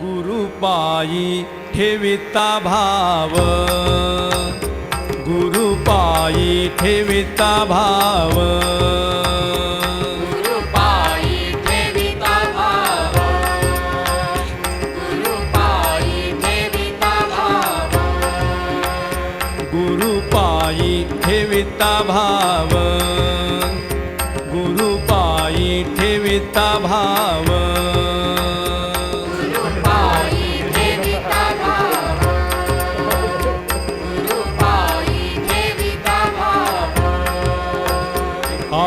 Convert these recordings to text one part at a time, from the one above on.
गुरुपायी ठेविता भाव. गुरुपायी ठेविता भाव. गुरुपायी ठेविता भाव. गुरुपायी ठेविता भाव.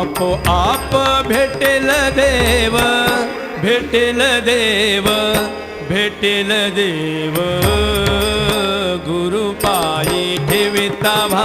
आपो आप भेटेल देव भेटेल देव भेटेल देव। गुरुपायी ठेविता भा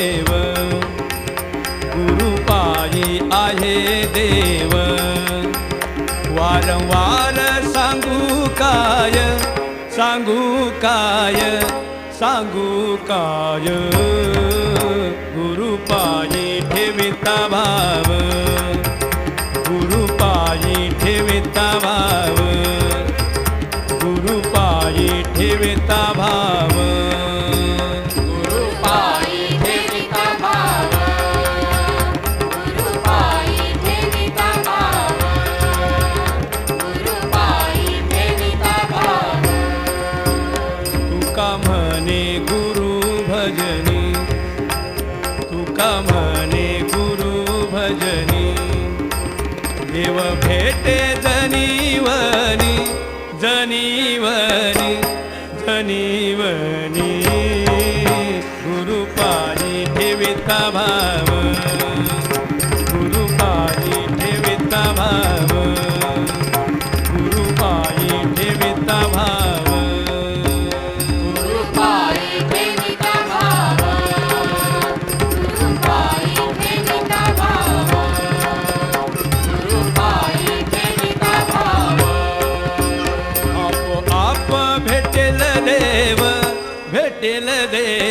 देव वारंवार सांगू काय सांगू काय सांगू काय. गुरुपायी ठेविता भाव. गुरुपायी ठेविता भाव. गुरुपायी ठेविता भाव. तुका म्हणे गुरु भजनी? देव भेटे जनीवनी जनीवनी जनीवनी. दिल दे